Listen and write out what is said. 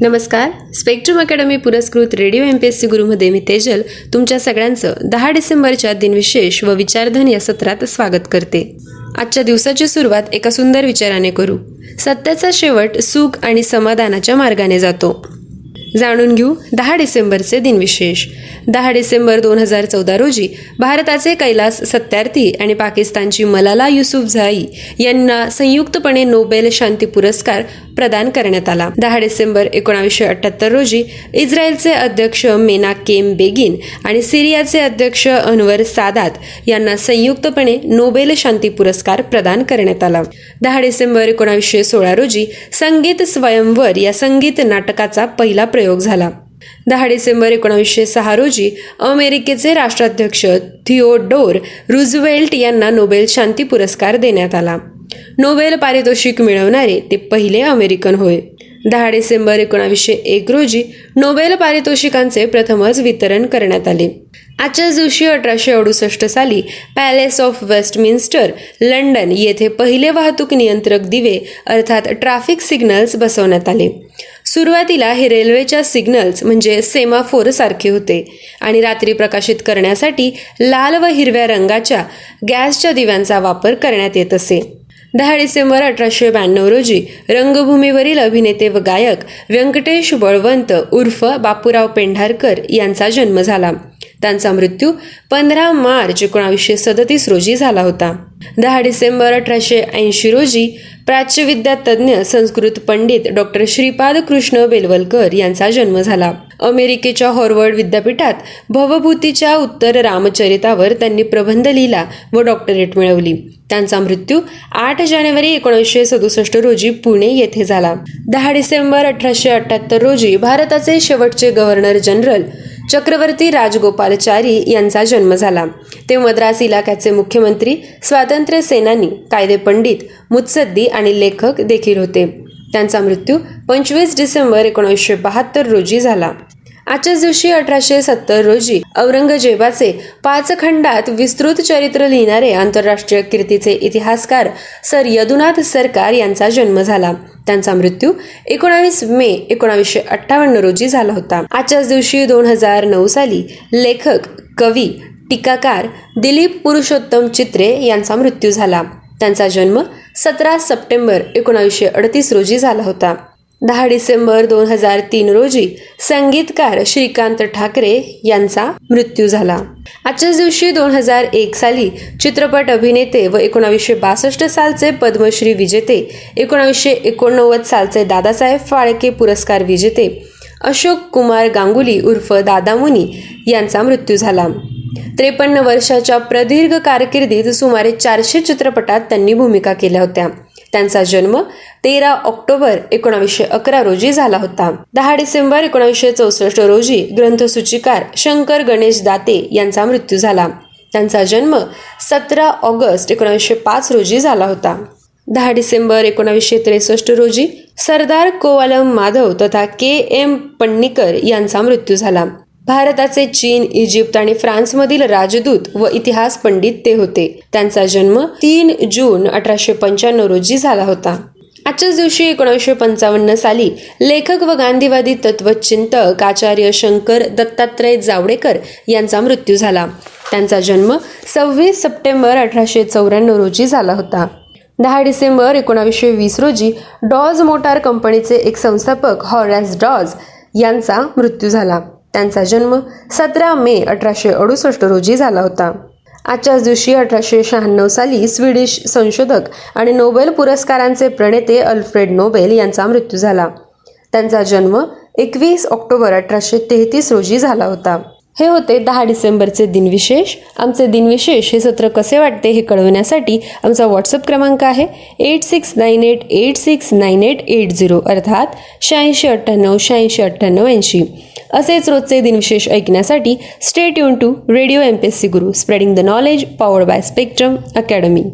नमस्कार. Spectrum academy पुरस्कृत radio M P S C गुरुमध्ये मी तेजल तुमच्या सगळ्यांचं दहा डिसेंबरच्या दिनविशेष व विचारधन या सत्रात स्वागत करते. आजच्या दिवसाची सुरुवात एका सुंदर विचाराने करू. सत्याचा शेवट सुख आणि समाधानाच्या मार्गाने जातो. जाणून घेऊ दहा डिसेंबरचे दिनविशेष. दहा डिसेंबर दोन हजार चौदा रोजी भारताचे कैलास सत्यार्थी आणि पाकिस्तानची मलाला युसुफझाई यांना संयुक्तपणे नोबेल शांती पुरस्कार प्रदान करण्यात आला. दहा डिसेंबर एकोणावीसशे अठ्ठ्याहत्तर रोजी इस्रायलचे अध्यक्ष मेना केम बेगिन आणि सिरियाचे अध्यक्ष अनवर सादात यांना संयुक्तपणे नोबेल शांती पुरस्कार प्रदान करण्यात आला. दहा डिसेंबर एकोणावीसशे सोळा रोजी संगीत स्वयंवर या संगीत नाटकाचा पहिला प्रयोग झाला. दहा डिसेंबर एकोणावीसशे सहा रोजी अमेरिकेचे राष्ट्राध्यक्ष थिओडोर रुझवेल्ट यांना नोबेल शांती पुरस्कार देण्यात आला. नोबेल पारितोषिक मिळवणारे ते पहिले अमेरिकन होय. दहा डिसेंबर एकोणावीसशे एक रोजी नोबेल पारितोषिकांचे प्रथमच वितरण करण्यात आले. आजच्याच दिवशी अठराशे अडुसष्ट साली पॅलेस ऑफ वेस्टमिन्स्टर लंडन येथे पहिले वाहतूक नियंत्रक दिवे अर्थात ट्रॅफिक सिग्नल्स बसवण्यात आले. सुरुवातीला हे रेल्वेच्या सिग्नल्स म्हणजे सेमाफोर सारखे होते आणि रात्री प्रकाशित करण्यासाठी लाल व हिरव्या रंगाच्या गॅसच्या दिव्यांचा वापर करण्यात येत असे. दहा डिसेंबर अठराशे ब्याण्णव रोजी रंगभूमीवरील अभिनेते व गायक व्यंकटेश बळवंत उर्फ बापूराव पेंढारकर यांचा जन्म झाला. त्यांचा मृत्यू पंधरा मार्च एकोणावीसशे सदतीस रोजी झाला होता. दहा डिसेंबर अठराशे ऐंशी रोजी प्राच्यविद्या तज्ज्ञ संस्कृत पंडित डॉक्टर श्रीपाद कृष्ण बेलवलकर यांचा जन्म झाला. अमेरिकेच्या हॉर्वर्ड विद्यापीठात भवभूतीच्या उत्तर रामचरितावर त्यांनी प्रबंध लिहिला व डॉक्टरेट मिळवली. त्यांचा मृत्यू आठ जानेवारी एकोणीसशे सदुसष्ट रोजी पुणे येथे झाला. दहा डिसेंबर अठराशे अठ्ठ्याहत्तर रोजी भारताचे शेवटचे गव्हर्नर जनरल चक्रवर्ती राजगोपालचारी यांचा जन्म झाला. ते मद्रास इलाक्याचे मुख्यमंत्री स्वातंत्र्य सेनानी कायदे पंडित मुत्सद्दी आणि लेखक देखील होते. त्यांचा मृत्यू पंचवीस डिसेंबर एकोणीसशे बहात्तर रोजी झाला. आजच्याच दिवशी अठराशे सत्तर रोजी औरंगजेबाचे पाच खंडात विस्तृत चरित्र लिहिणारे आंतरराष्ट्रीय कीर्तीचे इतिहासकार सर यदुनाथ सरकार यांचा जन्म झाला. त्यांचा मृत्यू एकोणावीस मे एकोणावीसशे अठ्ठावन्न रोजी झाला होता. आजच्याच दिवशी दोन हजार नऊ साली लेखक कवी टीकाकार दिलीप पुरुषोत्तम चित्रे यांचा मृत्यू झाला. त्यांचा जन्म सतरा सप्टेंबर एकोणावीसशे अडतीस रोजी झाला होता. दहा डिसेंबर दोन हजार तीन रोजी संगीतकार श्रीकांत ठाकरे यांचा मृत्यू झाला. आजच्याच दिवशी दोन हजार एक साली चित्रपट अभिनेते व एकोणावीसशे बासष्ट सालचे पद्मश्री विजेते एकोणावीसशे एकोणनव्वद सालचे दादासाहेब फाळके पुरस्कार विजेते अशोक कुमार गांगुली उर्फ दादामुनी यांचा मृत्यू झाला. त्रेपन्न वर्षाच्या प्रदीर्घ कारकिर्दीत सुमारे चारशे चित्रपटात त्यांनी भूमिका केल्या होत्या. त्यांचा जन्म तेरा ऑक्टोबर एकोणावीसशे अकरा रोजी झाला होता. दहा डिसेंबर एकोणावीसशे चौसष्ट रोजी ग्रंथसूचिकार शंकर गणेश दाते यांचा मृत्यू झाला. त्यांचा जन्म सतरा ऑगस्ट एकोणावीसशे पाच रोजी झाला होता. दहा डिसेंबर एकोणावीसशे त्रेसष्ट रोजी सरदार कोवालम माधव तथा के एम पण्णीकर यांचा मृत्यू झाला. भारताचे चीन इजिप्त आणि फ्रान्समधील राजदूत व इतिहास पंडित ते होते. त्यांचा जन्म तीन जून अठराशे पंच्याण्णव रोजी झाला होता. आजच्याच दिवशी एकोणीसशे पंचावन्न साली लेखक व गांधीवादी तत्वचिंतक आचार्य शंकर दत्तात्रय जावडेकर यांचा मृत्यू झाला. त्यांचा जन्म सव्वीस सप्टेंबर अठराशे चौऱ्याण्णव रोजी झाला होता. दहा डिसेंबर एकोणावीसशे वीस रोजी डॉज मोटार कंपनीचे एक संस्थापक हॉरॅस डॉज यांचा मृत्यू झाला. त्यांचा जन्म सतरा मे अठराशे अडुसष्ट रोजी झाला होता. आजच्याच दिवशी अठराशे शहाण्णव साली स्वीडिश संशोधक आणि नोबेल पुरस्कारांचे प्रणेते अल्फ्रेड नोबेल यांचा मृत्यू झाला. त्यांचा जन्म एकवीस ऑक्टोबर अठराशे तेहतीस रोजी झाला होता. हे होते दहा डिसेंबरचे दिनविशेष. आमचे दिनविशेष हे सत्र कसे वाटते हे कळवण्यासाठी आमचा व्हॉट्सअप क्रमांक आहे eight six nine eight eight six nine eight eight zero अर्थात शहाऐंशी अठ्ठ्याण्णव शहाऐंशी अठ्ठ्याण्णव ऐंशी. असेच रोजचे दिनविशेष ऐकण्यासाठी stay युन to radio M P S C Guru spreading the knowledge powered by spectrum academy